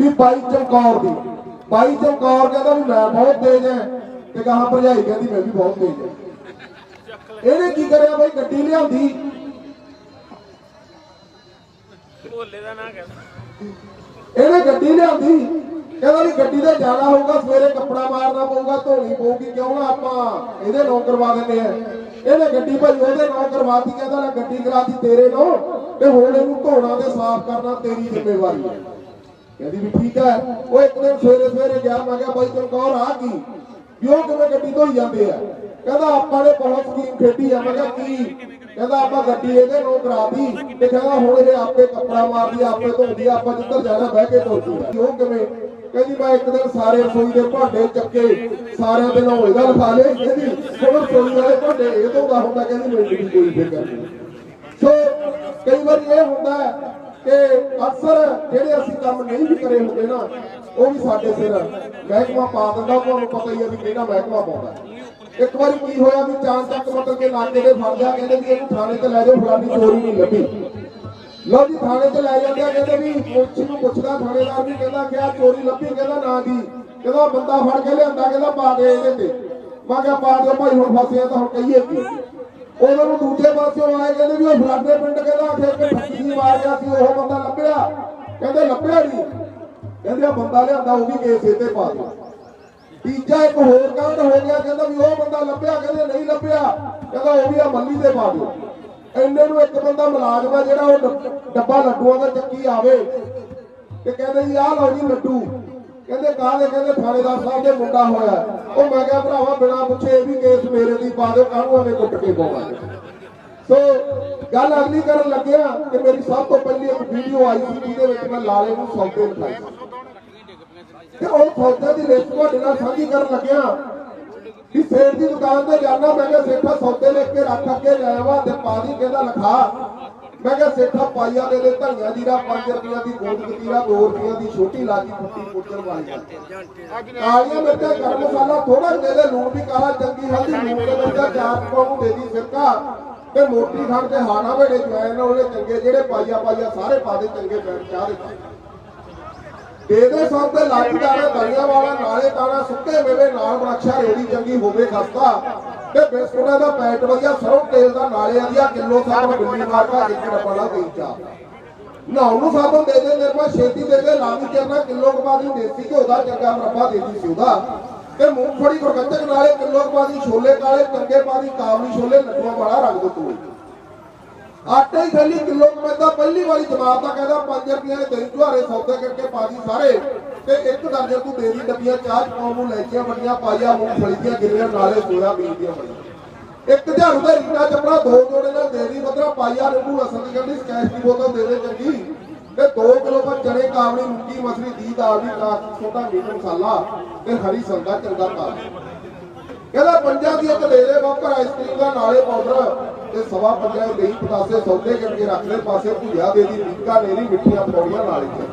ਵੀ ਬਾਈ ਚਮਕੌਰ ਦੀ। ਬਾਈ ਚਮਕੌਰ ਕਹਿੰਦਾ ਵੀ ਮੈਂ ਬਹੁਤ ਤੇਜ਼ ਐ ਤੇ ਕਹਾ ਭਰਜਾਈ ਕਹਿੰਦੀ ਮੈਂ ਵੀ ਬਹੁਤ ਤੇਜ਼ ਐ ਇਹਨੇ ਕੀ ਕਰਿਆ ਬਾਈ? ਗੱਡੀ ਲਿਆਂਦੀ ਭੋਲੇ ਦਾ ਨਾਂ ਕਹਿੰਦਾ। ਇਹਨੇ ਗੱਡੀ ਲਿਆਂਦੀ ਕਹਿੰਦਾ ਵੀ ਗੱਡੀ ਤੇ ਜਾਣਾ ਹੋਊਗਾ ਸਵੇਰੇ ਕੱਪੜਾ ਮਾਰਨਾ ਪਊਗਾ ਧੋਣੀ ਪਊਗੀ ਕਿਉਂ ਨਾ ਆਪਾਂ ਇਹਦੇ ਨਾਂ ਕਰਵਾ ਦਿੰਦੇ ਆ। ਇਹਨੇ ਗੱਡੀ ਭਾਈ ਉਹਦੇ ਨਾਂ ਕਰਵਾਤੀ ਕਹਿੰਦਾ ਨਾ ਗੱਡੀ ਕਰਾਤੀ ਤੇਰੇ ਨਾਂ ਤੇ ਹੁਣ ਇਹਨੂੰ ਧੋਣਾ ਤੇ ਸਾਫ਼ ਕਰਨਾ ਤੇਰੀ ਜ਼ਿੰਮੇਵਾਰੀ ਹੈ ਕਹਿੰਦੀ ਵੀ ਠੀਕ ਹੈ। ਉਹ ਇੱਕ ਦਿਨ ਸਵੇਰੇ ਸਵੇਰੇ ਗਿਆ, ਮੈਂ ਕਿਹਾ ਬਾਈ ਚਮਕੌਰ ਆ ਕੀ? ਵੀ ਕਿਵੇਂ ਗੱਡੀ ਧੋਈ ਜਾਂਦੇ ਆ। ਕਹਿੰਦਾ ਆਪਾਂ ਨੇ ਬਹੁਤ ਸਕੀਮ ਖੇਡੀ ਆ। ਮੈਂ ਕਿਹਾ ਕੀ? ਕਹਿੰਦਾ ਆਪਾਂ ਗੱਡੀ ਇਹਦੇ ਨੂੰ ਕਰਾਤੀ। ਤੇ ਕਹਿੰਦਾ ਹੁਣ ਇਹ ਆਪੇ ਕੱਪੜਾ ਮਾਰਦੀ ਆਪੇ ਧੋਦੀ ਆਪਾਂ ਜਿੱਧਰ ਜਾਣਾ ਬਹਿ ਕੇ ਧੋਦੀ ਉਹ ਕਿਵੇਂ? ਕਹਿੰਦੀ ਮੈਂ ਇੱਕ ਦਿਨ ਸਾਰੇ ਰਸੋਈ ਦੇ ਭਾਂਡੇ ਚੱਕੇ, ਸਾਰਿਆਂ ਦੇ ਨਾਲ ਇਹਦਾ ਲਿਖਾ ਲਏ। ਕਹਿੰਦੀ ਹੁਣ ਰਸੋਈ ਵਾਲੇ ਭਾਂਡੇ ਇਹ ਧੋਦਾ ਹੁੰਦਾ, ਕਹਿੰਦੀ ਮੈਨੂੰ ਕੋਈ ਫਿਕਰ ਨਹੀਂ ਸੋ ਕਈ ਵਾਰੀ ਇਹ ਹੁੰਦਾ ਹੈ ਕਿ ਅਕਸਰ ਜਿਹੜੇ ਅਸੀਂ ਕੰਮ ਨਹੀਂ ਵੀ ਕਰੇ ਹੁੰਦੇ ਨਾ, ਉਹ ਵੀ ਸਾਡੇ ਸਿਰ ਮਹਿਕਮਾ ਪਾ ਦਿੰਦਾ, ਤੁਹਾਨੂੰ ਪਤਾ ਹੀ ਹੈ ਵੀ ਕਿਹੜਾ ਮਹਿਕਮਾ ਪਾਉਂਦਾ। ਇੱਕ ਵਾਰੀ ਕੀ ਹੋਇਆ ਵੀ ਚਾਂਦ ਤੱਕ ਮਤਲਬ ਕਿ ਨਾਕੇ ਦੇ ਫੜ ਲਿਆ, ਕਹਿੰਦੇ ਵੀ ਇਹਨੂੰ ਥਾਣੇ ਤੇ ਲੈ ਜਾਓ, ਫਲਾਨੀ ਚੋਰੀ ਨਹੀਂ ਲੱਭੀ। ਲਓ ਜੀ, ਥਾਣੇ ਤੇ ਲੈ ਜਾਂਦੇ ਕਹਿੰਦੇ ਵੀ ਪੁਲਿਸ ਨੂੰ ਪੁੱਛਦਾ, ਥਾਣੇਦਾਰ ਵੀ ਕਹਿੰਦਾ ਕਿ ਚੋਰੀ ਲੱਭੀ, ਕਹਿੰਦਾ ਨਾ ਦੀ ਕਹਿੰਦਾ ਬੰਦਾ ਫੜ ਕੇ ਲਿਆਂਦਾ, ਕਹਿੰਦਾ ਪਾ ਦੇ ਇਹਦੇ ਤੇ। ਮੈਂ ਕਿਹਾ ਪਾ ਦਿਓ ਭਾਈ, ਹੁਣ ਫਸਿਆ ਤਾਂ ਹੁਣ ਕਹੀਏ ਕੀ। ਉਹਨਾਂ ਨੂੰ ਦੂਜੇ ਪਾਸਿਓਂ ਆਏ, ਕਹਿੰਦੇ ਵੀ ਉਹ ਫਲਾਡੇ ਪਿੰਡ ਕਹਿੰਦਾ ਆਖੇ ਕਿ ਠੱਗੀ ਮਾਰ ਸੀ, ਉਹ ਬੰਦਾ ਲੱਭਿਆ। ਕਹਿੰਦੇ ਲੱਭਿਆ ਨਹੀਂ ਕਹਿੰਦੇ ਆ ਬੰਦਾ ਲਿਆਂਦਾ, ਉਹ ਵੀ ਕੇਸ ਇਹਤੇ ਪਾ ਦਿਓ ਤੀਜਾ ਇੱਕ ਹੋਰ ਕਾਂਡ ਹੋ ਗਿਆ, ਕਹਿੰਦਾ ਵੀ ਉਹ ਬੰਦਾ ਲੱਭਿਆ, ਕਹਿੰਦੇ ਨਹੀਂ ਲੱਭਿਆ। ਕਹਿੰਦਾ ਉਹ ਵੀ ਆ ਮੱਲੀ ਦੇ ਪਾ ਦਿਓ। ਇੰਨੇ ਨੂੰ ਇੱਕ ਬੰਦਾ ਮੁਲਾਜ਼ਮ ਆ ਜਿਹੜਾ ਉਹ ਡੱਬਾ ਲੱਡੂਆਂ ਦਾ ਚੱਕੀ ਆਵੇ। ਤੇ ਕਹਿੰਦੇ ਜੀ, ਆਹ ਲਓ ਜੀ ਲੱਡੂ। ਕਹਿੰਦੇ ਕਾਹਦੇ? ਕਹਿੰਦੇ ਥਾਣੇਦਾਰ ਸਾਹਿਬ ਦੇ ਮੁੰਡਾ ਹੋਇਆ। ਉਹ ਮੈਂ ਕਿਹਾ ਭਰਾਵਾ, ਬਿਨਾ ਪੁੱਛੇ ਇਹ ਵੀ ਕੇਸ ਮੇਰੇ ਦੀ ਪਾ ਦਿਓ, ਕਾਹਨੂੰ ਐਵੇਂ ਕੁੱਟ ਕੇ ਪਾਵਾਂਗੇ ਸੋ ਗੱਲ ਅਗਲੀ ਕਰਨ ਲੱਗਿਆ ਕਿ ਮੇਰੀ ਸਭ ਤੋਂ ਪਹਿਲੀ ਇੱਕ ਵੀਡੀਓ ਆਈ ਸੀ, ਜਿਹਦੇ ਵਿੱਚ ਮੈਂ ਲਾਲੇ ਨੂੰ ਸੌਦੇ ਲਿਖਾਏ ਤੇ ਉਹ ਸੌਦੇ ਦੀ ਲਿਸਟ ਤੁਹਾਡੇ ਨਾਲ ਸਾਂਝੀ ਕਰਨ ਲੱਗਿਆ ਕਿ ਸੇਠ ਦੀ ਦੁਕਾਨ ਤੇ ਜਾਣਾ, ਮੈਂ ਕਿਹਾ ਸੇਠਾ ਸੌਦੇ ਲਿਖ ਕੇ ਰੱਖ, ਅੱਗੇ ਲੈ ਆਵਾ ਤੇ ਪਾ ਕਹਿੰਦਾ ਲਿਖਾ ਮੈਂ ਕਿਹਾ ਸੇਠਾ ਪਾਈਆ ਦੇ ਦੇ ਧਨੀਆ ਜੀਰਾ 5 ਰੁਪਈਆ ਦੀ ਗੋਦ ਕਤੀਰਾ 2 ਰੁਪਈਆ ਦੀ ਛੋਟੀ ਲਾਗੀ ਫੱਟੀ ਪੁੱਜਣ ਵਾਲੀ। ਕਾਲੀਆਂ ਮਿਰਚਾਂ, ਗਰਮ ਮਸਾਲਾ ਥੋੜਾ ਦੇ ਦੇ, ਲੂਣ ਵੀ ਕਾਲਾ, ਚੰਗੀ, ਹਲਦੀ, ਲੂਣ ਦੇ ਮਿਰਚਾਂ, ਚਾਰ ਪਾਉਂ ਦੇ ਦੀ ਸਿਰਕਾ। ਤੇ ਮੋਟੀ ਖੰਡ ਤੇ ਹਾਣਾ ਵੇੜੇ ਜਵੈਨ ਉਹਦੇ ਚੰਗੇ ਜਿਹੜੇ ਪਾਈਆ ਪਾਈਆ ਸਾਰੇ ਪਾ ਚੰਗੇ ਪੈਣ ਚਾਹ ਦੇ ਦੇ ਦੇ ਸਭ ਤੇ ਲਾਗੀ ਦਾਣਾ ਵਾਲਾ, ਨਾਲੇ ਦਾਣਾ ਸੁੱਕੇ ਮੇਵੇ, ਨਾਲ ਬਰਕਸ਼ਾ ਰੇੜੀ ਚੰਗੀ ਹੋਵੇ ਖਸਤਾ। ਤੇ ਬਿਸਕੁਟਾਂ ਦਾ ਪੈਕਟ ਵਧੀਆ, ਸਰੋਂ ਤੇਲ ਦਾ ਨਾਲੇ ਆਦੀਆ ਕਿਲੋ ਸਾਬਣ ਗੁੱਲੀ ਮਾਰਕਾ ਇੱਕ ਡੱਬਾ ਲਾ ਦੇਈ ਚਾ ਨਹਾਉਣ ਨੂੰ ਸਾਬਣ ਦੇ ਦੇ ਨਿਰਮਾ ਛੇਤੀ ਦੇ ਦੇ ਲਾਗੀ ਕਰਨਾ, ਕਿਲੋ ਕਪਾ ਦੀ ਦੇਸੀ ਘਿਓ ਦਾ, ਚੰਗਾ ਮਰੱਬਾ ਦੇਦੀ ਸੀ ਉਹਦਾ ਤੇ ਮੂੰਗਫੜੀ ਗੁਰਗੱਚਕ ਨਾਲੇ ਕਿਲੋ ਕਪਾ ਛੋਲੇ ਕਾਲੇ ਚੰਗੇ ਪਾ ਕਾਬਲੀ ਛੋਲੇ, ਲੱਡੂਆਂ ਵਾਲਾ ਰੱਖ ਦੋ ਤੂੰ। ਆਟੇ ਹੀ ਥੈਲੀ ਕਿਲੋ ਕਮੈਦਾ ਪਹਿਲੀ ਵਾਰੀ ਜਵਾਬ ਦਾ ਕਹਿੰਦਾ 5 ਰੁਪਏ ਦੇ ਦਹੀਂ ਝੁਆਰੇ ਸੌਦੇ ਕਰਕੇ ਪਾ ਦੀ ਸਾਰੇ। ਤੇ ਇੱਕ ਦਰਜਨ ਤੂੰ ਦੇ ਦੀ ਡੱਬੀਆਂ, ਚਾਹ ਚ ਪਾਉਣ ਨੂੰ ਕੇ ਵੱਡੀਆਂ ਪਾਈਆ ਮੂੰਗਫਲੀ ਦੀਆਂ ਗਿਰੀਆਂ, ਨਾਲੇ ਸੋਇਆ ਬੀਜ ਦੀਆਂ ਵੱਡੀਆਂ ਇੱਕ ਝਾੜੂ ਦਾ ਰੀਟਾ ਚੱਪੜਾ, ਦੋ ਜੋੜੇ ਨਾਲ ਦੇ ਦੀ ਮਤਲਬ ਪਾਈਆ ਰੰਗੂ ਅਸਲ ਦੀ ਕਹਿੰਦੀ ਸਕੈਸ਼ ਦੀ ਬੋਤਲ ਦੇ ਦੇ ਚੰਗੀ। ਤੇ 2 ਕਿਲੋ ਪਰ ਚਣੇ ਕਾਬਲੀ ਮੂੰਗੀ ਮਸਰੀ ਦੀ ਦਾਲ ਦੀ ਕਾਸ ਛੋਟਾ ਮੀਟ ਮਸਾਲਾ ਤੇ ਹਰੀ ਸੰਗਾ ਚੰਗਾ ਪਾ ਕਹਿੰਦਾ ਪੰਜਾਂ ਦੀ ਇੱਕ ਦੇ ਦੇ ਬੱਕਰ ਆਈਸਕ੍ਰੀਮ ਦਾ ਨਾਲੇ ਪਾਊਡਰ ਤੇ ਸਵਾ ਪੰਜਾਂ ਦੇ ਪਤਾਸੇ ਸੌਦੇ ਕਰਕੇ ਰੱਖ ਲੈ ਪਾਸੇ ਭੁਜਿਆ ਦੇ ਦੀ ਟਿੱਕਾ ਨੇਰੀ ਮਿੱਠੀਆਂ ਪੌੜੀਆਂ ਨਾਲੇ ਚ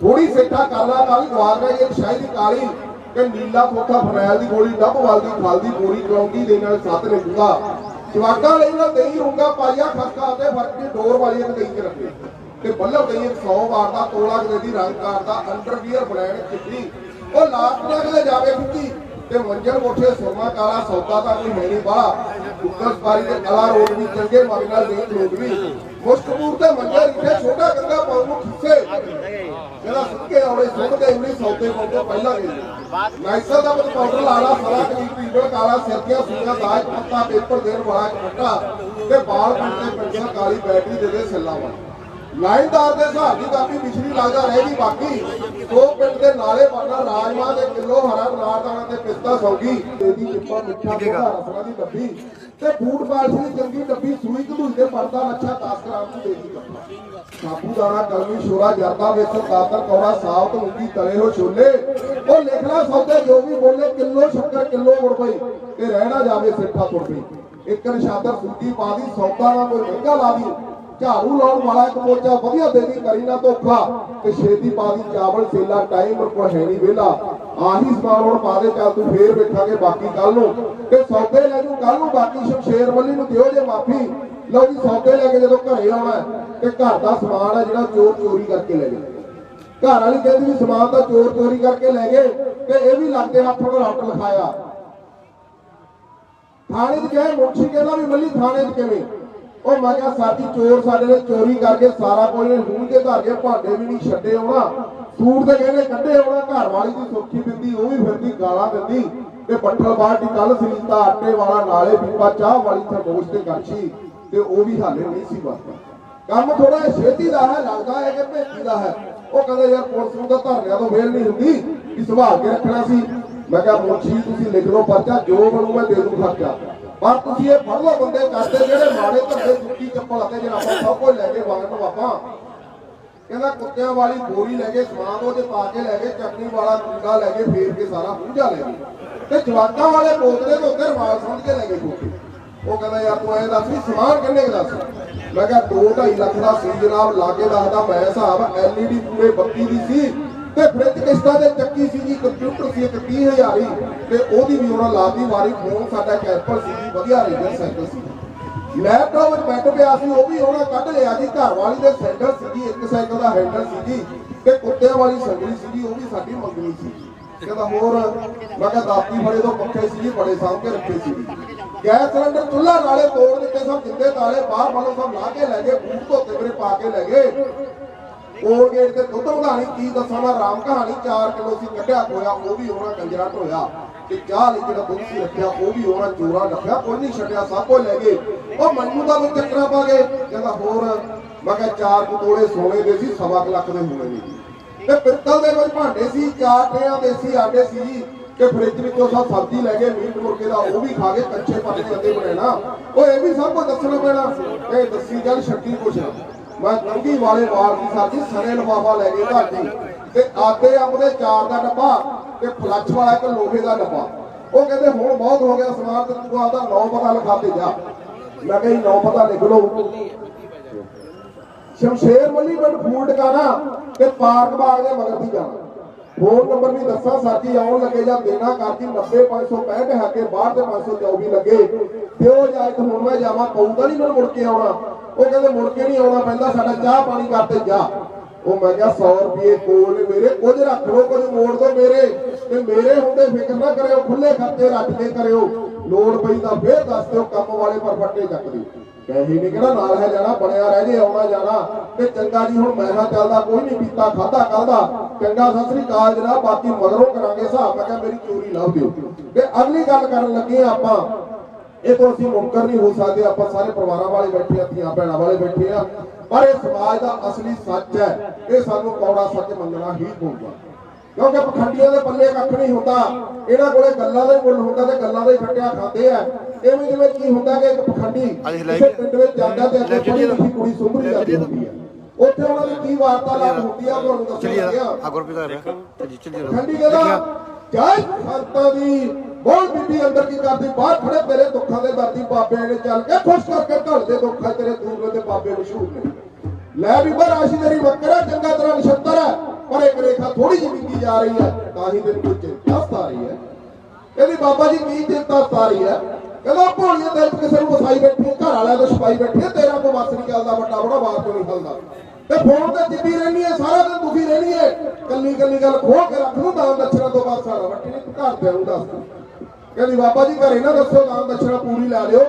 ਥੋੜੀ ਸੇਠਾ ਕਰ ਕਾਲੀ ਕੱਲ ਗਵਾਰ ਗਈ ਇੱਕ ਸ਼ਾਹੀ ਦੀ ਕਾਲੀ ਤੇ ਨੀਲਾ ਕੋਠਾ ਫਰੈਲ ਦੀ ਗੋਲੀ ਡੱਬ ਵਾਲਦੀ ਖਾਲ ਦੀ ਬੋਰੀ ਕਲੌਂਗੀ ਦੇ ਨਾਲ ਸੱਤ ਨੇ ਜਵਾਕਾਂ ਲਈ ਨਾ ਦਹੀਂ ਰੂੰਗਾ ਪਾਈਆ ਖਸਕਾ ਤੇ ਫ਼ਰਕ ਦੀ ਡੋਰ ਵਾਲੀ ਇੱਕ ਦਹੀਂ ਚ ਰੱਖੇ। ਤੇ ਬੱਲਬ ਦਹੀਂ 100 ਵਾਰ ਦਾ ਤੋਲਾ ਕਦੇ ਦੀ ਦਾ ਅੰਡਰਵੀਅਰ ਬਲੈਂਡ ਚਿੱਟੀ ਉਹ ਲਾਸਟ ਨਾ ਕਦੇ ਜਾਵੇ ਖੁੱਤੀ ਤੇ ਮੰਜਰ ਕੋਠੇ ਸੁਰਮਾ ਕਾਲਾ ਸੌਦਾ ਤਾਂ ਕੋਈ ਹੈ ਨਹੀਂ ਬਾ ਉੱਤਰ ਸਪਾਰੀ ਦੇ ਕਲਾ ਰੋਡ ਵੀ ਚੰਗੇ ਮਗ ਨਾਲ ਨਹੀਂ ਲੋਕ ਵੀ। ਮੁਸ਼ਕਪੂਰ ਤੇ ਮੰਜਰ ਇੱਥੇ ਛੋਟਾ ਗੰਗਾ ਪਾਉ ਨੂੰ ਖਿੱਸੇ। ਜਿਹੜਾ ਸੁੱਕੇ ਔਲੇ ਸੁੱਕਦੇ ਉਨੀ ਸੌਦੇ ਪਾਉਂਦੇ ਪਹਿਲਾਂ ਗਏ ਨਾਈਸਾ ਦਾ ਬਤ ਪਾਊਡਰ ਲਾਲਾ ਸਲਾ ਕਲੀ ਪੀੜੋ ਕਾਲਾ ਸਿਰਕੀਆਂ ਸੂਈਆਂ ਦਾਜ ਪੱਤਾ, ਪੇਪਰ ਦੇਣ ਵਾਲਾ ਇੱਕ ਤੇ ਬਾਲ ਪੰਤੇ ਪੈਨਸਲ ਕਾਲੀ ਬੈਟਰੀ ਦੇ ਦੇ ਸੱਲਾ ਵਾਲਾ। ਲਾਈਨਦਾਰ ਦੇ ਹਿਸਾਬ ਦੀ ਕਾਪੀ ਪਿਛਲੀ ਲਾਗਾ ਰਹਿ ਗਈ ਬਾਕੀ। ਦੋ ਪਿੰਡ ਦੇ ਨਾਲੇ ਪਾਣਾ ਰਾਜਮਾ ਦੇ ਕਿਲੋ ਹਰਾ ਨਾਰਦਾਨਾ ਤੇ ਪਿਸਤਾ ਸੌਗੀ। ਇਹਦੀ ਚਿੱਪਾ ਮਿੱਠਾ ਕੋਹਾ ਰਸਨਾ ਦੀ ਡੱਬੀ। ਤੇ ਫੂਡ ਪਾਲਸੀ ਦੀ ਚੰਗੀ ਡੱਬੀ ਸੂਈ ਕਢੂਈ ਦੇ ਪਰਦਾ ਲੱਛਾ 10 ਗ੍ਰਾਮ ਦੀ ਦੇਗੀ ਕੱਪੜਾ। ਸਾਬੂਦਾਨਾ ਕਲਮੀ ਸ਼ੋਰਾ ਜਰਦਾ ਵੇਸਣ ਦਾਤਰ ਕੌੜਾ ਸਾਬਤ ਮੁੰਗੀ ਤਲੇ ਹੋ ਛੋਲੇ। ਉਹ ਲਿਖਣਾ ਸੌਦੇ ਜੋ ਵੀ ਬੋਲੇ ਕਿਲੋ ਸ਼ੱਕਰ ਕਿਲੋ ਗੁੜ ਪਈ ਤੇ ਰਹਿਣਾ ਜਾਵੇ ਸਿੱਠਾ ਤੁਰ ਪਈ। ਇੱਕ ਨਸ਼ਾਦਰ ਸੁੱਕੀ ਪਾ ਦੀ ਸੌਦਾ ਨਾ ਕੋਈ ਮਹਿੰਗਾ ਲਾ ਦੀ। ਝਾੜੂ ਲਾਉਣ ਵਾਲਾ ਇੱਕ ਮੋਚਾ ਵਧੀਆ ਦੇ ਦੀ ਕਰੀ ਨਾ ਧੋਖਾ ਤੇ ਛੇਤੀ ਪਾ ਦੀ ਚਾਵਲ, ਸੇਲਾ, ਟਾਈਮ ਕੋਲ ਹੈ ਨਹੀਂ ਵੇਲਾ ਆਹੀ ਸਮਾਨ ਹੁਣ ਪਾ ਦੇ, ਚੱਲ ਤੂੰ ਫੇਰ ਵੇਖਾਂਗੇ ਬਾਕੀ ਕੱਲ ਨੂੰ। ਤੇ ਸੌਦੇ ਲੈ ਜੂ ਕੱਲ ਨੂੰ ਬਾਕੀ ਸ਼ਮਸ਼ੇਰ ਮੱਲੀ ਨੂੰ ਦਿਓ ਜੇ ਮਾਫੀ। ਲਓ ਜੀ, ਸੌਦੇ ਲੈ ਕੇ ਜਦੋਂ ਘਰੇ ਆਉਣਾ ਤੇ ਘਰ ਦਾ ਸਮਾਨ ਹੈ ਜਿਹੜਾ ਚੋਰ ਚੋਰੀ ਕਰਕੇ ਲੈ ਜਾਏ ਘਰ ਵਾਲੀ ਕਹਿੰਦੀ ਵੀ ਸਮਾਨ ਤਾਂ ਚੋਰ ਚੋਰੀ ਕਰਕੇ ਲੈ ਗਏ, ਤੇ ਇਹ ਵੀ ਲੱਗਦੇ ਹੱਥੋਂ ਰੱਟ ਲਿਖਾਇਆ ਥਾਣੇ 'ਚ ਗਏ ਮੁਖੀ ਕਹਿੰਦਾ ਵੀ ਮੱਲੀ, ਥਾਣੇ 'ਚ ਕਿਵੇਂ? ਉਹ ਮੈਂ ਕਿਹਾ ਸਾਡੀ ਚੋਰ ਸਾਡੇ ਨੇ ਚੋਰੀ ਕਰਕੇ ਸਾਰਾ ਕੁਝ ਹੂੰ ਕੇ ਧਰ ਕੇ ਭਾਂਡੇ ਵੀ ਨਹੀਂ ਛੱਡੇ ਹੋਣਾ ਸੂਟ ਦੇ ਕਹਿੰਦੇ ਕੱਢੇ ਹੋਣਾ ਘਰ ਵਾਲੀ ਦੀ ਸੁੱਖੀ ਦਿੰਦੀ, ਉਹ ਵੀ ਫਿਰਦੀ ਗਾਲਾਂ ਦਿੰਦੀ। ਤੇ ਪੱਠਲ ਬਾਲਟੀ ਕੱਲ ਸਰੀਤਾ ਆਟੇ ਵਾਲਾ ਨਾਲੇ ਪੀਪਾ ਚਾਹ ਵਾਲੀ ਥਰਮੋਸ ਤੇ ਕਰਛੀ ਤੇ ਉਹ ਵੀ ਹਾਲੇ ਨਹੀਂ ਸੀ ਵਰਤਾ ਕੰਮ ਥੋੜਾ ਛੇਤੀ ਦਾ ਹੈ, ਲੱਗਦਾ ਹੈ ਕਿ ਭੇਤੀ ਦਾ ਹੈ। ਉਹ ਕਹਿੰਦਾ, ਯਾਰ, ਪੁਲਿਸ ਨੂੰ ਤਾਂ ਧਰਨਿਆਂ ਤੋਂ ਵੇਲ ਨਹੀਂ ਹੁੰਦੀ ਕਿ ਸੰਭਾਲ ਕੇ ਰੱਖਣਾ ਸੀ। ਮੈਂ ਕਿਹਾ, ਮੁਨਸ਼ੀ, ਤੁਸੀਂ ਲਿਖ ਲਓ ਪਰਚਾ, ਜੋ ਬਣੂ ਮੈਂ ਦੇ ਦੂੰ ਖਰਚਾ। ਪਰ ਤੁਸੀਂ ਇਹ ਫੜ ਲਓ ਬੰਦੇ ਕਰਦੇ ਜਿਹੜੇ ਮਾੜੇ ਧੰਦੇ ਜੁੱਤੀ ਚੱਪਲ ਅਤੇ ਜਨਾਬਾਂ ਸਭ ਕੁਝ ਲੈ ਕੇ ਵਾਗਣ ਬਾਪਾ ਕਹਿੰਦਾ ਕੁੱਤਿਆਂ ਵਾਲੀ ਬੋਰੀ ਲੈ ਕੇ, ਸਮਾਨ ਉਹਦੇ ਪਾ ਕੇ ਲੈ ਕੇ, ਚਟਨੀ ਵਾਲਾ ਕੁੰਡਾ ਲੈ ਕੇ, ਫੇਰ ਕੇ ਸਾਰਾ ਪੂੰਝਾ ਲੈ ਗਏ। ਤੇ ਜਵਾਕਾਂ ਵਾਲੇ ਬੋਤਲੇ ਤੋਂ ਉੱਤੇ ਰਮਾਲ ਸਮਝ ਕੇ ਲੈ ਗਏ ਕੋਠੇ ਉਹ ਕਹਿੰਦਾ, ਯਾਰ ਤੂੰ ਐਂ ਦੱਸ ਵੀ ਸਮਾਨ ਕਿੰਨੇ ਕੁ ਦੱਸ ਮੈਂ ਕਿਹਾ 2.5 ਲੱਖ ਦਾ ਸੀ ਜਨਾਬ ਲਾ ਕੇ ਦੱਸਦਾ ਮੈਂ ਹਿਸਾਬ, ਐਲਈਡੀ ਪੂਰੇ 32 ਦੀ ਸੀ। ਤੇ ਫ੍ਰਿਜ ਕਿਸ਼ਤਾਂ ਦੇ ਚੱਕੀ ਸੀ ਕੰਪਿਊਟਰ ਸੀ 30000 ਹੀ। ਤੇ ਉਹਦੀ ਵੀ ਉਹਨਾਂ ਲਾਤੀ ਵਾਰੀ ਫੋਨ ਸਾਡਾ ਕੈਪਲ ਸੀ ਵਧੀਆ ਰੇਂਜਰ ਸਾਈਕਲ ਸੀ। ਲੈਪਟਾਪ ਵਿੱਚ ਬੈਠ ਪਿਆ ਸੀ, ਉਹ ਵੀ ਉਹਨਾਂ ਕੱਢ ਲਿਆ ਜੀ, ਘਰ ਵਾਲੀ ਦੇ ਸੈਂਡਲ ਸੀਗੀ ਇੱਕ ਸਾਈਕਲ ਦਾ ਹੈਂਡਲ ਸੀਗੀ ਤੇ ਕੁੱਤਿਆਂ ਵਾਲੀ ਸੰਗਲੀ ਸੀਗੀ ਉਹ ਵੀ ਸਾਡੀ ਮੰਗਣੀ ਸੀ ਕਹਿੰਦਾ ਹੋਰ, ਮੈਂ ਕਿਹਾ ਦਾਤੀ ਫੜੇ ਤੋਂ ਪੱਖੇ ਸੀ ਬੜੇ ਸਾਂਭ ਕੇ ਰੱਖੇ ਸੀ ਗੈਸ ਸਿਲੰਡਰ ਚੁੱਲ੍ਹਾ ਨਾਲੇ ਤੋੜ ਦਿੱਤੇ ਸਭ ਜਿੰਦੇ ਤਾਲੇ ਬਾਹਰ ਵੱਲੋਂ ਸਭ ਲਾ ਕੇ ਲੈ ਗਏ, ਬੂਟ ਧੋਤੇ ਮੇਰੇ ਪਾ ਕੇ ਲੈ ਗਏ। ਕੋਲਗੇਟ ਤੇ ਦੁੱਧ ਵਧਾਣੀ ਕੀ ਦੱਸਾਂ ਮੈਂ, ਰਾਮ ਕਹਾਣੀ 4 ਕਿਲੋ ਸੀ ਕੱਢਿਆ ਹੋਇਆ ਉਹ ਵੀ ਉਹਨਾਂ ਕੰਜਰਾ ਢੋਇਆ ਤੇ ਚਾਹ ਲਈ ਜਿਹੜਾ ਦੁੱਧ ਸੀ ਰੱਖਿਆ, ਉਹ ਵੀ ਉਹਨਾਂ ਚੋਰਾ ਰੱਖਿਆ, ਕੋਈ ਨਹੀਂ ਛੱਡਿਆ, ਸਭ ਕੁਝ ਲੈ ਗਏ। ਉਹ ਮੈਨੂੰ ਦਾ ਵੀ ਚੱਕਰਾਂ ਪਾ ਗਏ, ਕਹਿੰਦਾ ਹੋਰ, ਮੈਂ ਕਿਹਾ ਚਾਰ ਕੁ ਸੋਨੇ ਦੇ ਸੀ, ਸਵਾ ਕੁ ਲੱਖ ਦੇ ਹੋਣੇ ਨੇ ਤੇ ਪਿੱਤਲ ਦੇ ਵਿੱਚ ਭਾਂਡੇ ਸੀ, ਚਾਰ ਟਿਆਂ ਦੇਸੀ ਆਟੇ ਸੀ ਜੀ ਫ੍ਰਿਜ ਵਿੱਚੋਂ ਸਭ ਸਬਜ਼ੀ ਲੈ ਗਏ, ਮੀਟ ਮੁਰਗੇ ਦਾ ਉਹ ਵੀ ਖਾ ਕੇ ਕੱਚੇ ਪੱਕੇ ਅੱਗੇ ਬਣਾਣਾ ਉਹ ਇਹ ਵੀ ਸਭ ਕੁਝ ਦੱਸਣਾ ਪੈਣਾ। ਇਹ ਦੱਸੀ ਗੱਲ ਛੱਡੀ ਕੁਛ ਨਾ ਮੈਂ ਕੰਗੀ ਵਾਲੇ ਵਾਲ ਦੀ ਸਬਜ਼ੀ ਸਨੇ ਲਫਾਫਾ ਲੈ ਕੇ ਘਾਟੀ ਤੇ ਆਦੇ ਅੰਬ ਦੇ ਚਾਰ ਦਾ ਡੱਬਾ ਤੇ ਫਲੱਛ ਵਾਲਾ ਇੱਕ ਲੋਹੇ ਦਾ ਡੱਬਾ। ਉਹ ਕਹਿੰਦੇ, ਹੁਣ ਬਹੁਤ ਹੋ ਗਿਆ ਸਮਾਨ ਤੇ ਤੂੰ ਆਪਦਾ ਨੌ ਪਤਾ ਲਿਖਾ ਤੇ ਜਾ। ਮੈਂ ਕਿਹਾ ਨੌ ਪਤਾ ਲਿਖ ਲਓ। ਸ਼ਮਸ਼ੇਰ ਮੱਲੀ ਪਿੰਡ ਫੂਲ ਟਿਕਾਣਾ ਤੇ ਪਾਰਕ ਬਾਗ ਦੇ ਮਗਰ ਦੀ ਜਾਣਾ। ਫੋਨ ਨੰਬਰ ਵੀ ਦੱਸਾਂ ਸਾਥੀ ਆਉਣ ਲੱਗੇ ਜਾਂ ਦੇਣਾ ਕਰਦੀ 90565 ਹੈ ਬਾਹਰ ਦੇ 524 ਲੱਗੇ। ਤੇ ਉਹ ਹੁਣ ਮੈਂ ਜਾਵਾਂ, ਪਊਗਾ ਨਹੀਂ ਮੈਨੂੰ ਮੁੜ ਕੇ ਆਉਣਾ। ਉਹ ਕਹਿੰਦੇ ਮੁੜ ਕੇ ਨਹੀਂ ਆਉਣਾ ਪੈਂਦਾ, ਸਾਡਾ ਚਾਹ ਪਾਣੀ ਕਰਦੇ ਜਾ। ਉਹ ਮੈਂ ਕਿਹਾ 100 ਰੁਪਏ ਕੋਲ ਨੇ ਮੇਰੇ, ਕੁਝ ਰੱਖ ਲਓ, ਕੁਝ ਮੋੜ ਦੋ ਮੇਰੇ। ਤੇ ਮੇਰੇ ਹੁੰਦੇ ਫਿਕਰ ਨਾ ਕਰਿਓ ਖੁੱਲੇ ਖਰਚੇ ਰੱਖ ਕੇ ਕਰਿਓ। ਲੋੜ ਪਈ ਤਾਂ ਫੇਰ ਦੱਸ ਦਿਓ, ਕੰਮ ਵਾਲੇ ਪਰ ਫੱਟੇ ਚੱਕ ਦਿਓ ਕਹੇ ਨਹੀਂ ਕਿਹੜਾ ਨਾਲ ਹੈ ਜਾਣਾ, ਬਣਿਆ ਰਹਿ ਜੇ, ਆਉਣਾ ਜਾਣਾ। ਤੇ ਚੰਗਾ ਜੀ, ਹੁਣ ਮੈਹਾ ਚੱਲਦਾ, ਕੋਈ ਨਹੀਂ ਪੀਤਾ ਖਾਦਾ ਕਰਦਾ। ਚੰਗਾ, ਸਤਿ ਸ੍ਰੀ ਅਕਾਲ ਜਨਾਬ, ਬਾਕੀ ਮਗਰੋਂ ਕਰਾਂਗੇ ਹਿਸਾਬ। ਮੈਂ ਕਿਹਾ, ਮੇਰੀ ਚੋਰੀ ਲੱਭ ਦਿਓ। ਤੇ ਅਗਲੀ ਗੱਲ ਕਰਨ ਲੱਗੇ ਹਾਂ ਆਪਾਂ। ਇਹ ਤੋਂ ਅਸੀਂ ਮੁਨਕਰ ਨਹੀਂ ਹੋ ਸਕਦੇ, ਆਪਾਂ ਸਾਰੇ ਪਰਿਵਾਰਾਂ ਵਾਲੇ ਬੈਠੇ ਆ ਧੀਆਂ ਭੈਣਾਂ ਵਾਲੇ ਬੈਠੇ ਆ ਪਰ ਇਹ ਸਮਾਜ ਦਾ ਅਸਲੀ ਸੱਚ ਹੈ। ਇਹ ਸਾਨੂੰ ਕੌੜਾ ਸੱਚ ਮੰਨਣਾ ਹੀ ਪਊਗਾ। ਕਿਉਂਕਿ ਪਖੰਡੀਆਂ ਦੇ ਪੱਲੇ ਕੱਖ ਨਹੀਂ ਹੁੰਦਾ। ਇਹਨਾਂ ਕੋਲੇ ਗੱਲਾਂ ਦਾ ਮੁੱਲ ਹੁੰਦਾ ਤੇ ਗੱਲਾਂ ਦਾ ਹੀ ਖੱਟਿਆ ਆ। ਐਵੇਂ ਜਿਵੇਂ ਕੀ ਹੁੰਦਾ ਕਿ ਇੱਕ ਪਖੰਡੀ ਪਿੰਡ ਵਿੱਚ ਜਾਂਦਾ ਤੇ ਅੱਗੇ ਪੜੀ ਲਿਖੀ ਕੁੜੀ ਸੁੰਭਰੀ ਜਾਂਦੀ ਹੁੰਦੀ ਉੱਥੇ ਉਹਨਾਂ ਦੀ ਕੀ ਵਾਰਤਾਲਾਪ ਹੁੰਦੀ ਆ ਤੁਹਾਨੂੰ ਦੱਸਣਾ ਆ। ਗੁਰਪ੍ਰੀਤ ਸਾਹਿਬ ਜੀ ਚਲੀ ਜਾਓ ਪਖੰਡੀ ਕਹਿੰਦਾ ਜੈ ਸੰਤਾਂ ਦੀ ਬੋਲ ਬੀਬੀ ਅੰਦਰ ਕੀ ਕਰਦੀ ਬਾਹਰ ਖੜੇ ਤੇਰੇ ਦੁੱਖਾਂ ਦੇ ਦਰਦੀ ਬਾਬੇ ਨੇ ਚੱਲ ਕੇ ਖੁਸ਼ ਕਰਕੇ ਢਲ ਦੇ ਦੁੱਖਾਂ ਤੇਰੇ ਦੂਰ ਤੇ ਬਾਬੇ ਮਸ਼ਹੂਰ ਨੇ। ਲੈ ਵੀ ਬਰ ਆਸ਼ੀ ਤੇਰੀ ਵਕਰ ਚੰਗਾ ਤਰ੍ਹਾਂ ਨਛੱਤਰ ਹੈ ਪਰ ਇੱਕ ਰੇਖਾ ਥੋੜੀ ਜਿਹੀ ਵਿੰਗੀ ਜਾ ਰਹੀ ਹੈ, ਤਾਂ ਹੀ ਤੈਨੂੰ ਕੋਈ ਚਿੰਤਾ ਸਤਾ ਰਹੀ ਹੈ। ਕਹਿੰਦੀ, ਬਾਬਾ ਜੀ, ਕੀ ਚਿੰਤਾ ਸਤਾ ਰਹੀ ਹੈ? ਕਹਿੰਦਾ, ਭੋਲੀਆਂ ਦਿਲ ਕਿਸੇ ਨੂੰ ਵਸਾਈ ਬੈਠੀ ਘਰ ਵਾਲਿਆਂ ਤੋਂ ਛਪਾਈ ਬੈਠੀ ਤੇਰਾ ਕੋ ਵਸ ਨਹੀਂ ਚੱਲਦਾ, ਵੱਡਾ ਬੜਾ ਬਾਤ ਤੋਂ ਨਹੀਂ ਹਲਦਾ ਤੇ ਫੋਨ ਤੇ ਜਿੱਦੀ ਰਹਿਣੀ ਹੈ, ਸਾਰਾ ਦਿਨ ਦੁਖੀ ਰਹਿਣੀ ਹੈ। ਕੱਲੀ ਕੱਲੀ ਗੱਲ ਖੋਲ ਕੇ ਰੱਖ ਲੂ, ਦਾਨ ਦਛਣਾ ਤੋਂ ਬਾਅਦ ਸਾਰਾ ਵੱਟੀ ਨਹੀਂ ਘਰ ਦੇ ਨੂੰ ਦੱਸ ਕਹਿੰਦੀ, ਬਾਬਾ ਜੀ, ਘਰੇ ਨਾ ਦੱਸੋ, ਦਾਨ ਦਛਣਾ ਪੂਰੀ ਲੈ ਲਿਓ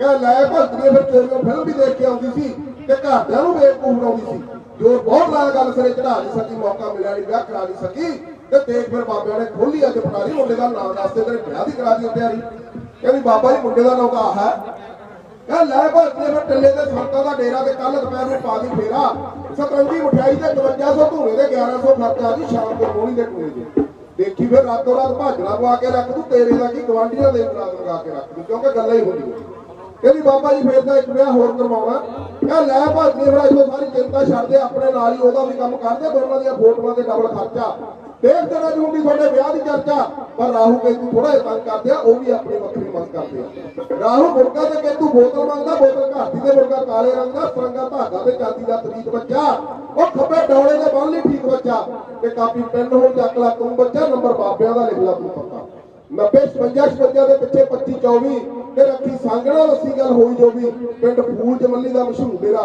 ਕਹ ਲੈ ਭਗਤੀਏ ਫਿਰ ਚੋਰੀਆਂ ਫਿਲਮ ਵੀ ਦੇਖ ਕੇ ਆਉਂਦੀ ਸੀ, ਤੇ ਘਰਦਿਆਂ ਨੂੰ ਬੇਵਕੂਫ ਬਣਾਉਂਦੀ ਸੀ। ਜੋ ਬਹੁਤ ਲਾਲ ਗੱਲ ਸਿਰੇ ਚੜਾ ਨਹੀਂ ਸਕੀ, ਮੌਕਾ ਮਿਲਿਆ ਨਹੀਂ, ਵਿਆਹ ਕਰਾ ਨਹੀਂ ਸਕੀ, ਤੇ ਦੇਖ ਫਿਰ ਬਾਬਿਆਂ ਨੇ ਖੋਲੀ ਅੱਜ ਪਟਾਰੀ ਮੁੰਡੇ ਦਾ ਨਾਮ ਦੱਸਦੇ ਤੇਰੇ ਵਿਆਹ ਦੀ ਕਰਾ ਦੀ ਤਿਆਰੀ। ਕਹਿੰਦੀ, ਬਾਬਾ ਜੀ, ਮੁੰਡੇ ਦਾ ਨਾਮ ਆਹ ਹੈ। ਕਹ ਲੈ ਭਗਤੀਏ ਫਿਰ ਟੱਲੇ ਦੇ ਸੰਤਾਂ ਦਾ ਡੇਰਾ ਤੇ ਕੱਲ ਦੁਪਹਿਰ ਨੂੰ ਪਾ ਦੀ ਫੇਰਾ। ਸਤਰੰਗੀ ਮਠਿਆਈ ਤੇ 5200 ਧੂਏ ਦੇ 1100 ਖਰਚਾ ਜੀ ਸ਼ਾਮ ਦੇ ਮੋਹਣੀ ਦੇ ਟੂਏ ਦੇ। ਦੇਖੀ ਫਿਰ ਰਾਤੋਂ ਰਾਤ ਭਾਜਣਾ ਪਵਾ ਕੇ ਰੱਖ ਦੂ, ਤੇਰੇ ਦਾ ਕੀ ਗਵਾਂਢੀਆਂ ਦੇ ਬਰਾਤ ਲਗਾ ਕੇ ਰੱਖ ਦੂ, ਕਿਉਂਕਿ ਗੱਲਾਂ ਹੀ ਹੁੰਦੀਆਂ ਕਹਿੰਦੀ, ਬਾਬਾ ਜੀ, ਫੇਰ ਤਾਂ ਇੱਕ ਵਿਆਹ ਹੋਰ ਕਰਵਾਉਣਾ ਕਹ, ਲੈ ਭਾਜੀ ਫਿਰ ਅਜੋ ਸਾਰੀ ਚਿੰਤਾ ਛੱਡ ਦੇ, ਆਪਣੇ ਨਾਲ ਹੀ ਉਹਦਾ ਵੀ ਕੰਮ ਕਰਦੇ, ਦੋਨਾਂ ਦੀਆਂ ਫੋਟੋਆਂ ਦੇ ਡਬਲ ਖਰਚਾ। ਦੇਖ ਦੇਣਾ ਜੀ ਹੁੰਦੀ ਤੁਹਾਡੇ ਵਿਆਹ ਦੀ ਚਰਚਾ। ਪਰ ਰਾਹੂ ਕੇਤੂ ਥੋੜਾ ਜਿਹਾ ਤੰਗ ਕਰਦੇ ਆ, ਉਹ ਵੀ ਆਪਣੀ ਵੱਖਰੀ ਮੰਗ ਕਰਦੇ ਆ। ਰਾਹੂ ਮੁਰਗਾ ਤੇ ਕੇਤੂ ਬੋਤਲ ਮੰਗਦਾ, ਬੋਤਲ ਘਾਟੀ ਤੇ ਮੁਰਗਾ ਕਾਲੇ ਰੰਗ ਦਾ ਸਰੰਗਾ ਧਾਗਾ ਤੇ ਚਾਂਦੀ ਦਾ ਤਰੀਕ ਬੱਚਾ। ਉਹ ਖੱਬੇ ਡੌਲੇ ਦੇ ਬੰਨ ਲਈ ਠੀਕ ਬੱਚਾ। ਤੇ ਕਾਪੀ ਪੈਨ ਹੋਣ ਚੱਕ ਲਾ ਤੂੰ ਬੱਚਾ, ਨੰਬਰ ਬਾਬਿਆਂ ਦਾ ਲਿਖ ਲਾ ਤੂੰ ਪੱਕਾ। 90 56 56 ਦੇ ਪਿੱਛੇ 25 24 ਤੇ ਰੱਖੀ ਸੰਗਣਾ ਰੱਸੀ ਗੱਲ ਹੋਈ ਜੋ ਵੀ ਪਿੰਡ ਫੂਲ ਚ ਦਾ ਮਸ਼ਹੂਰ ਡੇਰਾ